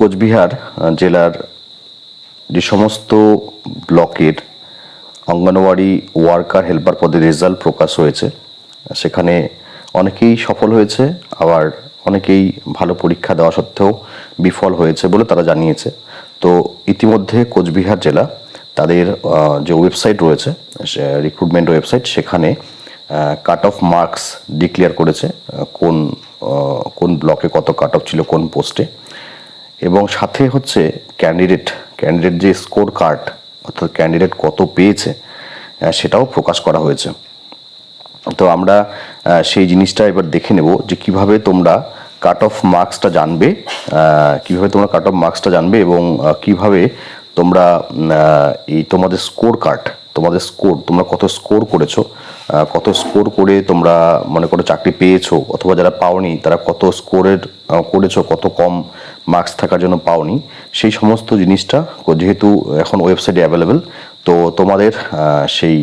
কোচবিহার জেলার যে সমস্ত ব্লকের অঙ্গনওয়াড়ি ওয়ার্কার, হেল্পার পদে রেজাল্ট প্রকাশ হয়েছে। সেখানে অনেকেই সফল হয়েছে, আবার অনেকেই ভালো পরীক্ষা দেওয়া সত্ত্বেও বিফল হয়েছে বলে তারা জানিয়েছে। তো ইতিমধ্যে কোচবিহার জেলা তাদের যে ওয়েবসাইট রয়েছে রিক্রুটমেন্ট ওয়েবসাইট, সেখানে কাট অফ মার্কস ডিক্লেয়ার করেছে কোন কোন ব্লকে কত কাট অফ ছিল, কোন পোস্টে এবং সাথে হচ্ছে ক্যান্ডিডেট ক্যান্ডিডেট যে স্কোর কার্ড অর্থাৎ ক্যান্ডিডেট কত পেয়েছে সেটাও প্রকাশ করা হয়েছে। তো আমরা সেই জিনিসটা এবার দেখে নেব যে কীভাবে তোমরা কাট অফ মার্কসটা জানবে কীভাবে তোমরা কাট অফ মার্কসটা জানবে এবং কীভাবে তোমরা এই তোমাদের স্কোর কার্ড তোমাদের স্কোর তোমরা কত স্কোর করেছ কত স্কোর করে তোমরা মনে করো চাকরি পেয়েছ, অথবা যারা পাওনি তারা কত স্কোরের করেছ, কত কম মার্কস থাকার জন্য পাওনি। সেই সমস্ত জিনিসটা যেহেতু এখন ওয়েবসাইটে অ্যাভেলেবেল তো তোমাদের সেই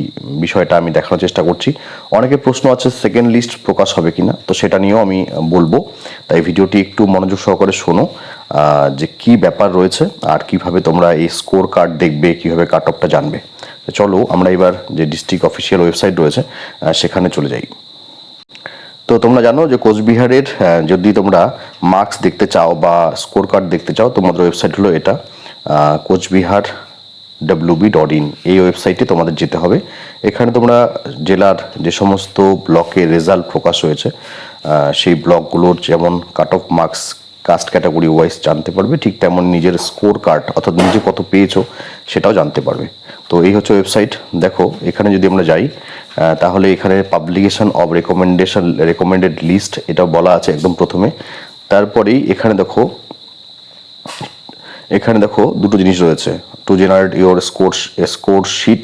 বিষয়টা আমি দেখানোর চেষ্টা করছি। অনেকের প্রশ্ন আছে সেকেন্ড লিস্ট প্রকাশ হবে কি না তো সেটা নিয়েও আমি বলব। তাই ভিডিওটি একটু মনোযোগ সহকারে শোনো যে কি ব্যাপার রয়েছে আর কীভাবে তোমরা এই স্কোর কার্ড দেখবে, কীভাবে কাট অফটা জানবে চলো আমরা এবার যে ডিস্ট্রিক্ট অফিসিয়াল ওয়েবসাইট রয়েছে সেখানে চলে যাই। তো তোমরা জানো যে কোচবিহারের যদি তোমরা মার্কস দেখতে চাও বা স্কোর কার্ড দেখতে চাও, তোমাদের ওয়েবসাইট হলো এটা কোচবিহার ডাব্লিউবি ডট ইন এই ওয়েবসাইটে তোমাদের যেতে হবে। এখানে তোমরা জেলার যে সমস্ত ব্লকে রেজাল্ট প্রকাশ হয়েছে সেই ব্লকগুলোর যেমন cut off marks caste category wise জানতে পারবে, ঠিক তেমন নিজের স্কোর কার্ড অর্থাৎ নিজে কত পেয়েছ সেটাও জানতে পারবে। তো এই হচ্ছে ওয়েবসাইট দেখো, এখানে যদি আমরা যাই তাহলে এখানে publication of recommendation recommended list এটা বলা আছে একদম প্রথমে। তারপরেই এখানে দেখো এখানে দেখো দুটো জিনিস রয়েছে। To generate your score score sheet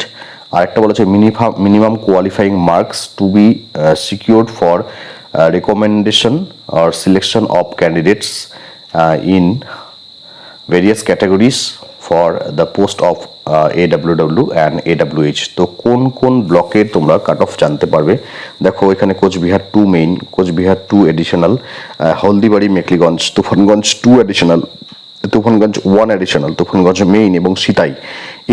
আরেকটা বলা হচ্ছে minimum minimum qualifying marks to be secured for recommendation or selection of candidates in various categories for the post of A W W and A W H তো কোন কোন ব্লকে তোমরা cut off জানতে পারবে? দেখো, এখানে Coochbehar two main Coochbehar two additional Haldibari, Mekliganj, Tufanganj two additional Tufanganj one additional Tufanganj main এবং সিতাই।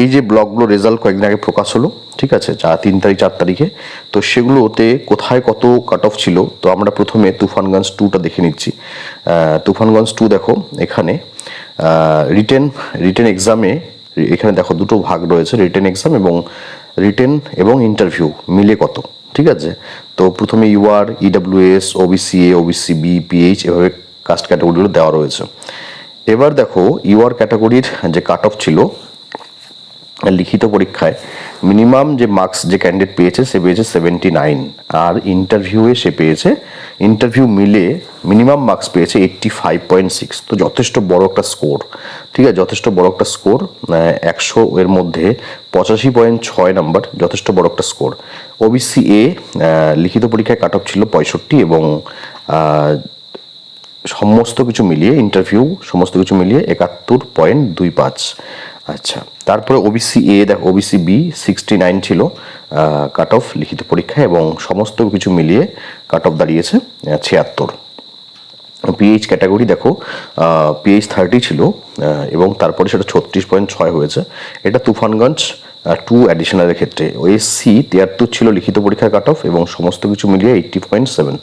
এই যে ব্লকগুলো রেজাল্ট কয়েকদিন আগে প্রকাশ হলো, ঠিক আছে? যা তিন তারিখ, চার তারিখে। তো সেগুলোতে কোথায় কত কাট অফ ছিল? তো আমরা প্রথমে তুফানগঞ্জ টুটা দেখে নিচ্ছি। তুফানগঞ্জ টু দেখো, এখানে। রিটেন রিটেন এক্সামে এখানে দেখো দুটো ভাগ রয়েছে রিটেন এক্সাম এবং রিটেন এবং ইন্টারভিউ মিলে কত, ঠিক আছে? তো প্রথমে UR EWS OBC A OBC B PH এভাবে কাস্ট ক্যাটাগরিগুলো দেওয়া রয়েছে। এবার দেখো ইউআর ক্যাটাগরির যে কাট অফ ছিল, লিখিত পরীক্ষায় মিনিমাম যে মার্কস যে ক্যান্ডিডেট পেয়েছে, সে পেয়েছে সেভেন্টি নাইন আর ইন্টারভিউয়ে সে পেয়েছে ইন্টারভিউ মিলে মিনিমাম মার্কস পেয়েছে এইট্টি ফাইভ পয়েন্ট সিক্স তো যথেষ্ট বড় একটা স্কোর ঠিক আছে, যথেষ্ট বড় একটা স্কোর একশো এর মধ্যে পঁচাশি পয়েন্ট ছয় নাম্বার যথেষ্ট বড় একটা স্কোর ওবিসি এ লিখিত পরীক্ষায় কাট অফ ছিল পঁয়ষট্টি এবং সমস্ত কিছু মিলিয়ে ইন্টারভিউ সমস্ত কিছু মিলিয়ে একাত্তর পয়েন্ট দুই পাঁচ। আচ্ছা তারপরে ওবিসি এ দেখ ওবিসি বি সিক্সটি নাইন ছিল কাট অফ লিখিত পরীক্ষা এবং সমস্ত কিছু মিলিয়ে কাট অফ দাঁড়িয়েছে ছিয়াত্তর। পিএইচ ক্যাটাগরি দেখো পিএইচ থার্টি ছিল এবং তারপরে সেটা ছত্রিশ পয়েন্ট ছয় হয়েছে। এটা তুফানগঞ্জ টু অ্যাডিশনালের ক্ষেত্রে। এসসি তিয়াত্তর ছিল লিখিত পরীক্ষার কাট অফ এবং সমস্ত কিছু মিলিয়ে এইটটি পয়েন্ট সেভেন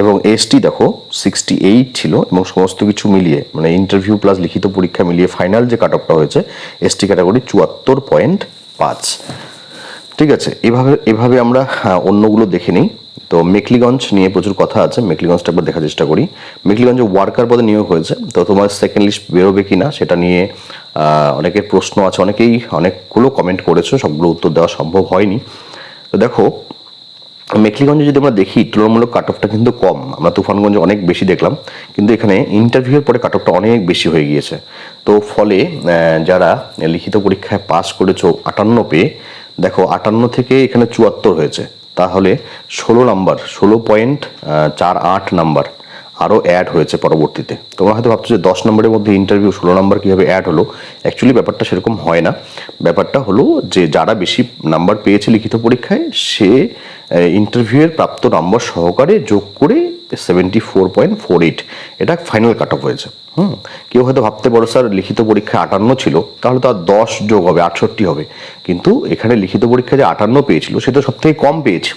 এবং এসটি দেখো সিক্সটি এইট ছিল এবং সমস্ত কিছু মিলিয়ে মানে ইন্টারভিউ প্লাস লিখিত পরীক্ষা মিলিয়ে ফাইনাল যে কাট অফটা হয়েছে এসটি ক্যাটাগরি চুয়াত্তর পয়েন্ট পাঁচ। ঠিক আছে, এভাবে এভাবে আমরা অন্যগুলো দেখে নিই। তো মেকলিগঞ্জ নিয়ে প্রচুর কথা আছে মেকলিগঞ্জটা একবার দেখার চেষ্টা করি। মেকলিগঞ্জে ওয়ার্কার পদে নিয়োগ হয়েছে, তো তোমার সেকেন্ড লিস্ট বেরোবে কি না সেটা নিয়ে অনেকের প্রশ্ন আছে, অনেকেই অনেকগুলো কমেন্ট করেছ, সবগুলো উত্তর দেওয়া সম্ভব হয়নি। তো দেখো মেখলিগঞ্জে যদি আমরা দেখি, তুলনামূলক কাট অফটা কিন্তু কম। আমরা তুফানগঞ্জে অনেক বেশি দেখলাম, কিন্তু এখানে ইন্টারভিউয়ের পরে কাট অফটা অনেক বেশি হয়ে গিয়েছে। তো ফলে যারা লিখিত পরীক্ষায় পাস করেছ আটান্ন পেয়ে দেখো আটান্ন থেকে এখানে চুয়াত্তর হয়েছে। তাহলে ষোলো নাম্বার ষোলো পয়েন্ট চার আট নাম্বার আরও অ্যাড হয়েছে পরবর্তীতে। তোমরা হয়তো ভাবছ যে দশ নম্বরের মধ্যে ইন্টারভিউ ষোলো নম্বর কীভাবে অ্যাড হলো? অ্যাকচুয়ালি ব্যাপারটা সেরকম হয় না। ব্যাপারটা হলো যে যারা বেশি নাম্বার পেয়েছে লিখিত পরীক্ষায়, সে ইন্টারভিউয়ের প্রাপ্ত নম্বর সহকারে যোগ করে seventy four point four eight এটা ফাইনাল কাট অফ হয়েছে। হুম? কেউ হয়তো ভাবতে পারো, স্যার, লিখিত পরীক্ষায় আটান্ন ছিল, তাহলে তো আর দশ যোগ হবে, আটষট্টি হবে। কিন্তু এখানে লিখিত পরীক্ষায় যে আটান্ন পেয়েছিল, সে তো সব থেকে কম পেয়েছে।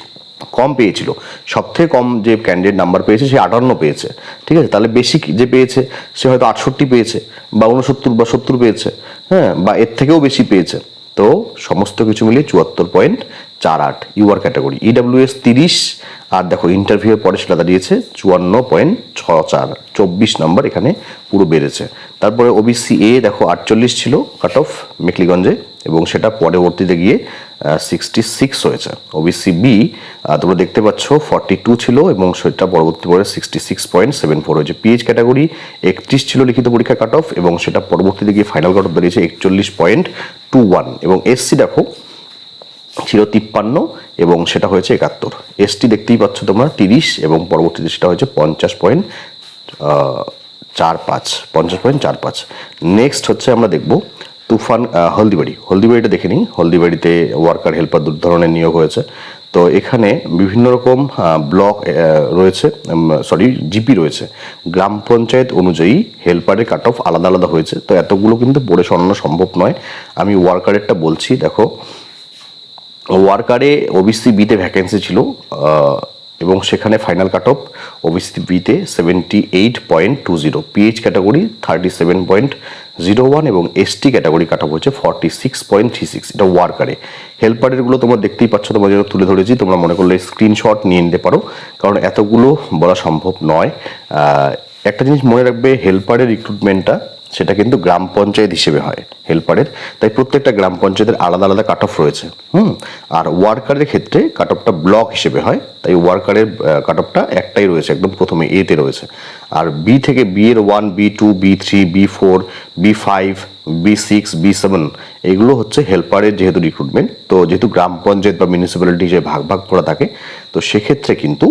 কম পেয়েছিল। সব থেকে কম যে ক্যান্ডিডেট নাম্বার পেয়েছে, সে আটান্ন পেয়েছে। ঠিক আছে? তাহলে বেশি যে পেয়েছে, সে হয়তো আটষট্টি পেয়েছে, বা উনসত্তর বা সত্তর পেয়েছে হ্যাঁ? বা এর থেকেও বেশি পেয়েছে। তো সমস্ত কিছু মিলিয়ে চুয়াত্তর পয়েন্ট চার আট। ইউআর ক্যাটাগরি ইডাব্লিউএস তিরিশ, আর দেখো ইন্টারভিউয়ের পরে সেটা দাঁড়িয়েছে চুয়ান্ন পয়েন্ট ছ চার। চব্বিশ নম্বর এখানে পুরো বেড়েছে। তারপরে ওবিসি এ দেখো, আটচল্লিশ ছিল কাট অফ মেকলিগঞ্জে এবং সেটা পরবর্তীতে গিয়ে সিক্সটি সিক্স হয়েছে। ওবিসি বি তোমরা দেখতে পাচ্ছ ফর্টি টু ছিল এবং সেটা পরবর্তী পরে sixty six point seven four হয়েছে পিএইচ ক্যাটাগরি একত্রিশ ছিল লিখিত পরীক্ষা কাট অফ এবং সেটা পরবর্তীতে গিয়ে ফাইনাল কাট অফ দাঁড়িয়েছে একচল্লিশ পয়েন্ট টু ওয়ান এবং এসসি দেখো, ছিল তিপ্পান্ন এবং সেটা হয়েছে একাত্তর। এসটি দেখতেই পাচ্ছ তোমরা তিরিশ এবং পরবর্তীতে সেটা হয়েছে পঞ্চাশ পয়েন্ট চার পাঁচ, পঞ্চাশ পয়েন্ট চার পাঁচ। নেক্সট হচ্ছে আমরা দেখব তুফান হলদিবাড়ি। হলদিবাড়িটা দেখে নিই। হলদিবাড়িতে ওয়ার্কার হেল্পার দু ধরনের নিয়োগ হয়েছে। তো এখানে বিভিন্ন রকম ব্লক রয়েছে সরি জিপি রয়েছে। গ্রাম পঞ্চায়েত অনুযায়ী হেল্পারের কাট অফ আলাদা আলাদা হয়েছে। তো এতগুলো কিন্তু পড়ে সরানো সম্ভব নয়। আমি ওয়ার্কারেরটা বলছি, দেখো। ওয়ার্কারে ওবিসি বিতে ভ্যাকেন্সি ছিল এবং সেখানে ফাইনাল কাট অফ ওবিসি বিতে seventy eight point two zero PH category thirty seven point zero one এবং এসটি ক্যাটাগরি কাট হচ্ছে forty six point three six এটা ওয়ার্কারে হেল্পারেরগুলো তোমরা দেখতেই পাচ্ছ তোমার জন্য তুলে ধরেছি। তোমরা মনে করলে স্ক্রিনশট নিয়ে নিতে পারো, কারণ এতগুলো বলা সম্ভব নয়। একটা জিনিস মনে রাখবে হেল্পারের রিক্রুটমেন্টটা সেটা কিন্তু গ্রাম পঞ্চায়েত হিসেবে হয় হেল্পারের। তাই প্রত্যেকটা গ্রাম পঞ্চায়েতের আলাদা আলাদা কাট অফ রয়েছে, হুম? আর ওয়ার্কারের ক্ষেত্রে কাট অফটা ব্লক হিসেবে হয়, তাই ওয়ার্কারের কাট অফটা একটাই রয়েছে, একদম প্রথমে এতে রয়েছে। আর বি থেকে বি এর one B two B three B four B five B six B seven এগুলো হচ্ছে হেল্পারের যেহেতু রিক্রুটমেন্ট তো যেহেতু গ্রাম পঞ্চায়েত বা মিউনিসিপ্যালিটি হিসেবে ভাগ ভাগ করা থাকে, তো সেক্ষেত্রে কিন্তু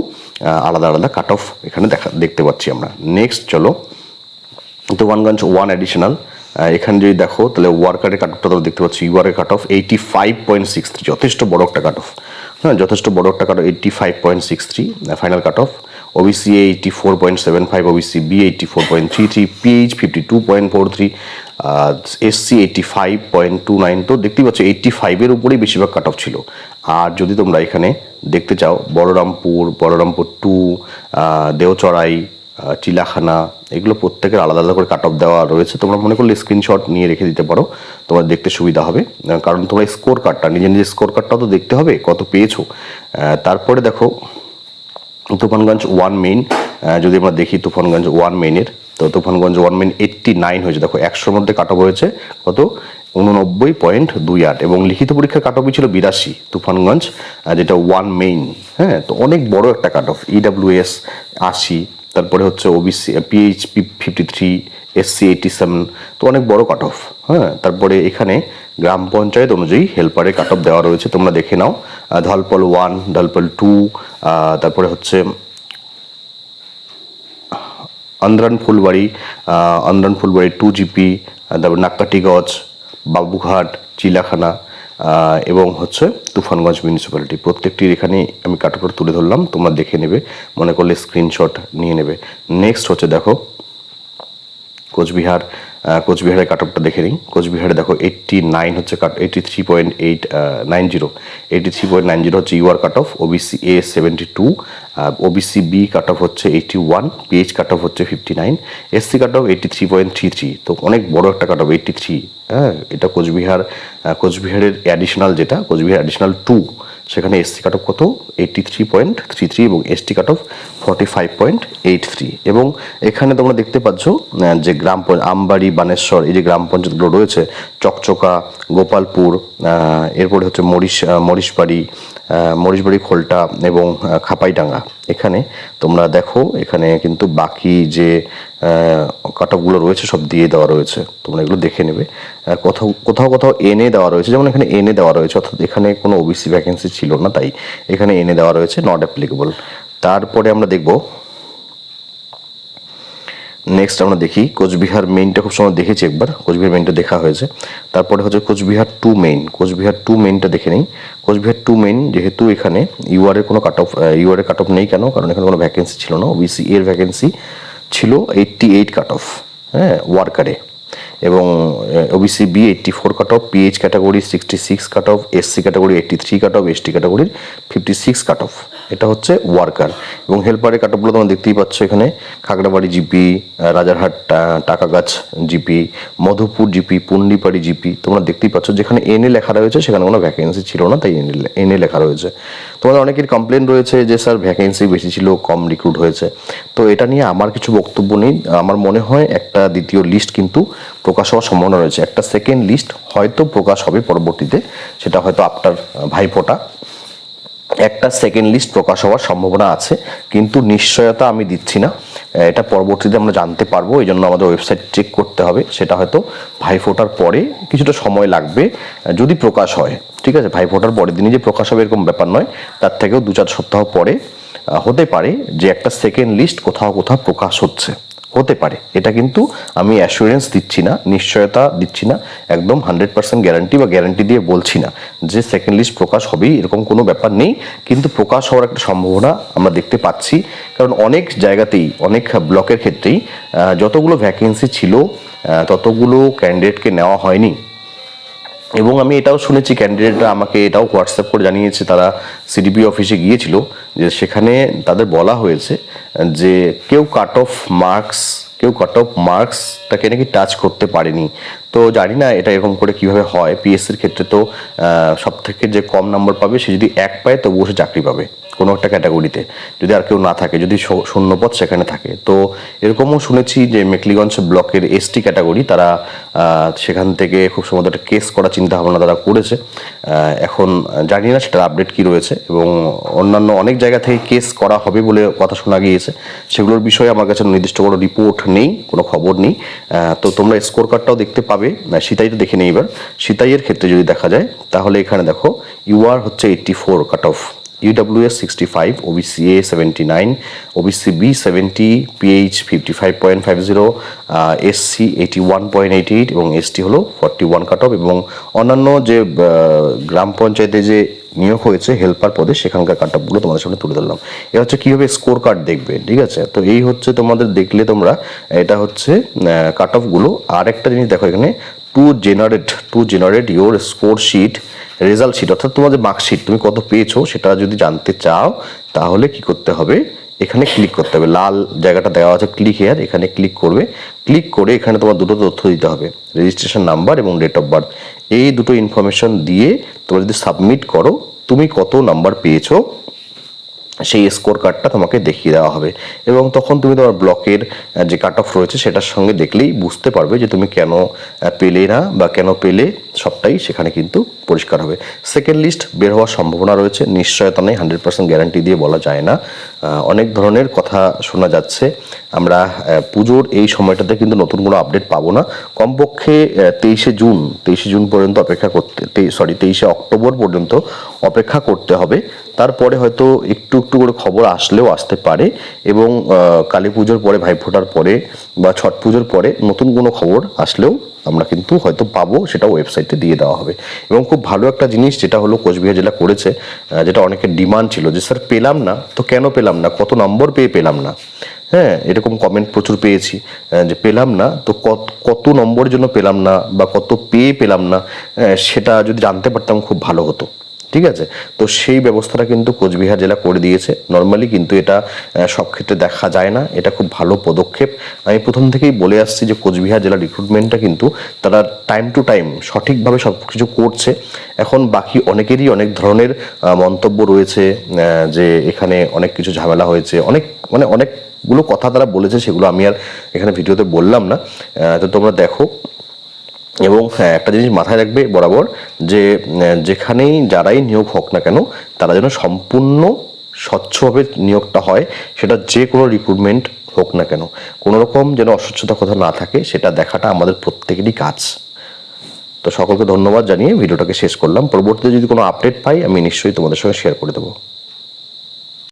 আলাদা আলাদা কাট অফ এখানে দেখা, দেখতে পাচ্ছি আমরা। নেক্সট চলো তুফানগঞ্জ ওয়ান অ্যাডিশনাল এখানে যদি দেখো, তাহলে ওয়ার্কারের কাট অফটা দেখতে পাচ্ছি ইউআরের cut off eighty five point six three যথেষ্ট বড় একটা কাট অফ হ্যাঁ যথেষ্ট বড় একটা cut off eighty five point six three final cut off OBC eighty four point seven five OBC B eighty four point three three PH fifty two point four three SC eighty five point two nine তো দেখতেই পাচ্ছ eighty ফাইভের উপরেই বেশিরভাগ cut off ছিল। আর যদি তোমরা এখানে দেখতে চাও, বলরামপুর বলরামপুর টু দেওচড়াই চিলাখানা, এগুলো প্রত্যেকের আলাদা আলাদা করে কাট অফ দেওয়া রয়েছে। তোমরা মনে করলে স্ক্রিনশট নিয়ে রেখে দিতে পারো তোমার দেখতে সুবিধা হবে। কারণ তোমরা স্কোর কার্ডটা নিজের নিজের স্কোর কার্ডটাও তো দেখতে হবে, কত পেয়েছ। তারপরে দেখো, তুফানগঞ্জ ওয়ান মেইন যদি আমরা দেখি তুফানগঞ্জ ওয়ান মেইনের তো Tufanganj one main eighty nine হয়েছে। দেখো, একশোর মধ্যে কাট অফ হয়েছে, কত? উননব্বই পয়েন্ট দুই আট। এবং লিখিত পরীক্ষার কাট অফই ছিল বিরাশি তুফানগঞ্জ যেটা ওয়ান মেইন হ্যাঁ তো অনেক বড় একটা কাট অফ ইডাব্লিউএস আশি। তারপরে হচ্ছে OBC PHP fifty three SC eighty seven তো অনেক বড় কাট অফ হ্যাঁ? তারপরে এখানে গ্রাম পঞ্চায়েত অনুযায়ী হেল্পারের কাট অফ দেওয়া রয়েছে, তোমরা দেখে নাও। ধলপল ওয়ান ধলপল টু তারপরে হচ্ছে আন্দ্রান ফুলবাড়ি আন্দ্রান ফুলবাড়ি টু জিপি তারপর নাক্কাটিগঞ্জ বাবুঘাট, চিলাখানা এবং হচ্ছে তুফানগঞ্জ মিউনিসিপ্যালিটি প্রত্যেকটির এখানে আমি কাটাপট তুলে ধরলাম, তোমরা দেখে নেবে। মনে করলে স্ক্রিনশট নিয়ে নেবে। নেক্সট হচ্ছে দেখো কোচবিহার কোচবিহারের কাট অফটা দেখে নিই। কোচবিহারে দেখো এইট্টি নাইন হচ্ছে cut eighty three point eight nine zero eighty three point nine zero হচ্ছে UR cut off OBC A seventy two OBC B cut off হচ্ছে eighty one PH cut off হচ্ছে fifty nine SC cut off eighty three point three three তো অনেক বড় একটা cut off eighty three হ্যাঁ এটা কোচবিহার কোচবিহারের অ্যাডিশনাল যেটা, কোচবিহার অ্যাডিশনাল টু সেখানে এসসি কাট অফ কত? Eighty three point three three এবং ST cut off forty five point eight three এবং এখানে তোমরা দেখতে পাচ্ছ যে গ্রাম আমবাড়ি, বানেশ্বর, এই যে গ্রাম পঞ্চায়েতগুলো রয়েছে, চকচকা, গোপালপুর এরপরে হচ্ছে মরিশ মরিশবাড়ি আহ, মরিশবাড়ি খোলটা এবং খাপাইডাঙ্গা। এখানে তোমরা দেখো এখানে কিন্তু বাকি যে কাট অফগুলো রয়েছে সব দিয়ে দেওয়া রয়েছে। তোমরা এগুলো দেখে নেবে। কোথাও কোথাও কোথাও এনে দেওয়া রয়েছে। যেমন এখানে এনে দেওয়া রয়েছে অর্থাৎ এখানে কোনো ওবিসি ভ্যাকেন্সি ছিল না তাই এখানে এনে দেওয়া রয়েছে নট অ্যাপ্লিকেবল তারপরে আমরা দেখব নেক্সট আমরা দেখি, কোচবিহার মেইনটা খুব সময় দেখেছি একবার। কোচবিহার মেইনটা দেখা হয়েছে। তারপরে হচ্ছে Coochbehar two main Coochbehar two মেইনটা দেখে নেই। কোচবিহার টু মেইন যেহেতু এখানে ইউআর এর কোনো কাট অফ ইউআর এর কাট অফ নেই কেন? কারণ এখানে কোনো ভ্যাকেন্সি ছিল না। ওবিসি এর ভ্যাকেন্সি ছিল এইটটি এইট কাট অফ হ্যাঁ ওয়ার্কারে এবং OBC B eighty four cut off PH category sixty six cut off SC category eighty three cut off ST ক্যাটাগরির ফিফটি সিক্স কাট অফ এটা হচ্ছে ওয়ার্কার এবং হেল্পারের কাট তোমরা দেখতেই পাচ্ছ এখানে। Khagrabari GP Rajarhat Takagachh GP Madhupur GP Pundibari GP তোমরা দেখতেই পাচ্ছ যেখানে এনএ লেখা রয়েছে, সেখানে কোনো ভ্যাকেন্সি ছিল না, তাই এনএ লেখা রয়েছে। তোমাদের অনেকের কমপ্লেন রয়েছে যে, স্যার ভ্যাকেন্সি বেশি ছিল, কম রিক্রুট হয়েছে। তো এটা নিয়ে আমার কিছু বক্তব্য নেই। আমার মনে হয় একটা দ্বিতীয় লিস্ট কিন্তু প্রকাশ হওয়ার সম্ভাবনা রয়েছে। একটা সেকেন্ড লিস্ট হয়তো প্রকাশ হবে পরবর্তীতে, সেটা হয়তো আফটার ভাইফোঁটা। একটা সেকেন্ড লিস্ট প্রকাশ হওয়ার সম্ভাবনা আছে, কিন্তু নিশ্চয়তা আমি দিচ্ছি না। এটা পরবর্তীতে আমরা জানতে পারব, এই জন্য আমাদের ওয়েবসাইট চেক করতে হবে। সেটা হয়তো ভাইফোঁটার পরে কিছুটা সময় লাগবে যদি প্রকাশ হয়। ঠিক আছে ভাইফোঁটার পরের দিনই যে প্রকাশ হবে এরকম ব্যাপার নয়, তার থেকেও দু চার সপ্তাহ পরে হতে পারে যে একটা সেকেন্ড লিস্ট কোথাও কোথাও প্রকাশ হচ্ছে। হতে পারে। এটা কিন্তু আমি অ্যাসুরেন্স দিচ্ছি না, নিশ্চয়তা দিচ্ছি না, একদম হান্ড্রেড পার্সেন্ট গ্যারান্টি বা গ্যারান্টি দিয়ে বলছি না যে সেকেন্ড লিস্ট প্রকাশ হবেই, এরকম কোনো ব্যাপার নেই। কিন্তু প্রকাশ হওয়ার একটা সম্ভাবনা আমরা দেখতে পাচ্ছি। কারণ অনেক জায়গাতেই, অনেক ব্লকের ক্ষেত্রেই যতগুলো ভ্যাকেন্সি ছিল ততগুলো ক্যান্ডিডেটকে নেওয়া হয়নি। এবং আমি এটাও শুনেছি ক্যান্ডিডেটরা আমাকে এটাও হোয়াটসঅ্যাপ করে জানিয়েছে, তারা সিডিপি অফিসে গিয়েছিল যে সেখানে তাদের বলা হয়েছে যে কেউ কাট অফ মার্কস কেউ কাট অফ মার্কসটাকে নাকি টাচ করতে পারেনি। তো জানি না এটা এরকম করে কীভাবে হয়। পিএসসির ক্ষেত্রে তো সব থেকে যে কম নম্বর পাবে, সে যদি এক পায় তবুও সে চাকরি পাবে। কোনো একটা ক্যাটাগরিতে, যদি আর কেউ না থাকে, যদি শূ- শূন্যপদ সেখানে থাকে। তো এরকমও শুনেছি যে মেকলিগঞ্জ ব্লকের এসটি ক্যাটাগরি, তারা সেখান থেকে খুব সম্ভবত একটা কেস করার চিন্তা ভাবনা তারা করেছে। এখন জানি না সেটার আপডেট কি রয়েছে এবং অন্যান্য অনেক জায়গা থেকে কেস করা হবে বলে কথা শোনা গিয়েছে। সেগুলোর বিষয়ে আমার কাছে নির্দিষ্ট কোনো রিপোর্ট নেই, কোনো খবর নেই। তো তোমরা স্কোর কার্ডটাও দেখতে পাবে সিতাইটা দেখে নেই এবার। সিতাইয়ের ক্ষেত্রে যদি দেখা যায়, তাহলে এখানে দেখো ইউআর হচ্ছে eighty four cut off UWS 65, OBCA 79, OBCB 70, PH 55.50, uh, SC 81.88 এবং ST হলো 41 কাট অফ এবং অন্যান্য যে গ্রাম পঞ্চায়েতে যে নিয়োগ হয়েছে হেল্পার পদে সেখানকার কাট অফগুলো তোমাদের সামনে তুলে ধরলাম। এ হচ্ছে কীভাবে স্কোর কার্ড দেখবে ঠিক আছে? তো এই হচ্ছে তোমাদের দেখলে তোমরা এটা হচ্ছে কাট অফগুলো আর একটা জিনিস দেখো এখানে to generate to generate your score sheet result sheet অর্থাৎ তোমাদের মার্কশিট তুমি কত পেয়েছ সেটা যদি জানতে চাও, তাহলে কি করতে হবে? এখানে ক্লিক করতে হবে। লাল জায়গাটা দেওয়া আছে ক্লিক হেয়ার এখানে ক্লিক করবে। ক্লিক করে এখানে তোমার দুটো তথ্য দিতে হবে। রেজিস্ট্রেশন নাম্বার এবং ডেট অফ বার্থ এই দুটো ইনফরমেশন দিয়ে তোমরা যদি সাবমিট করো, তুমি কত নাম্বার পেয়েছ? সেই স্কোর কার্ডটা তোমাকে দেখিয়ে দেওয়া হবে। এবং তখন তুমি তোমার ব্লকের যে কাট অফ রয়েছে সেটার সঙ্গে দেখলেই বুঝতে পারবে যে তুমি কেন পেলে না বা কেন পেলে সবটাই সেখানে কিন্তু পরিষ্কার হবে। সেকেন্ড লিস্ট বের হওয়ার সম্ভাবনা রয়েছে। নিশ্চয়তা নেই হান্ড্রেড পার্সেন্ট গ্যারান্টি দিয়ে বলা যায় না। অনেক ধরনের কথা শোনা যাচ্ছে। আমরা পুজোর এই সময়টাতে কিন্তু নতুন কোনো আপডেট পাবো না। কমপক্ষে তেইশে জুন তেইশে জুন পর্যন্ত অপেক্ষা করতে সরি তেইশে অক্টোবর পর্যন্ত অপেক্ষা করতে হবে। তারপরে হয়তো একটু একটু করে খবর আসলেও আসতে পারে এবং কালী পুজোর পরে ভাইফোঁটার পরে বা ছট পুজোর পরে নতুন কোনো খবর আসলেও আমরা কিন্তু হয়তো পাবো সেটা ওয়েবসাইটে দিয়ে দেওয়া হবে। এবং খুব ভালো একটা জিনিস যেটা হলো, কোচবিহার জেলা করেছে যেটা অনেকের ডিমান্ড ছিল যে, স্যার, পেলাম না। তো কেন পেলাম না? কত নম্বর পেয়ে পেলাম না? হ্যাঁ এরকম কমেন্ট প্রচুর পেয়েছি যে পেলাম না, তো কত নম্বরের জন্য পেলাম না বা কত পেয়ে পেলাম না সেটা যদি জানতে পারতাম খুব ভালো হতো। ঠিক আছে? তো সেই ব্যবস্থাটা কিন্তু কোচবিহার জেলা করে দিয়েছে। নর্মালি কিন্তু এটা সব ক্ষেত্রে দেখা যায় না। এটা খুব ভালো পদক্ষেপ। আমি প্রথম থেকেই বলে আসছি যে কোচবিহার জেলা রিক্রুটমেন্টটা কিন্তু তারা টাইম টু টাইম সঠিকভাবে সব কিছু করছে। এখন বাকি অনেকেরই অনেক ধরনের মন্তব্য রয়েছে যে এখানে অনেক কিছু ঝামেলা হয়েছে। অনেক মানে অনেকগুলো কথা তারা বলেছে, সেগুলো আমি আর এখানে ভিডিওতে বললাম না। তো তোমরা দেখো এবং একটা জিনিস মাথায় রাখবে বরাবর যে যেখানেই যারাই নিয়োগ হোক না কেন, তারা যেন সম্পূর্ণ স্বচ্ছভাবে নিয়োগটা হয়, সেটা যে কোনো রিক্রুটমেন্ট হোক না কেন। কোনো রকম যেন অস্বচ্ছতা কথা না থাকে, সেটা দেখাটা আমাদের প্রত্যেকেরই কাজ। তো সকলকে ধন্যবাদ জানিয়ে ভিডিওটাকে শেষ করলাম। পরবর্তীতে যদি কোনো আপডেট পাই, আমি নিশ্চয়ই তোমাদের সঙ্গে শেয়ার করে দেবো।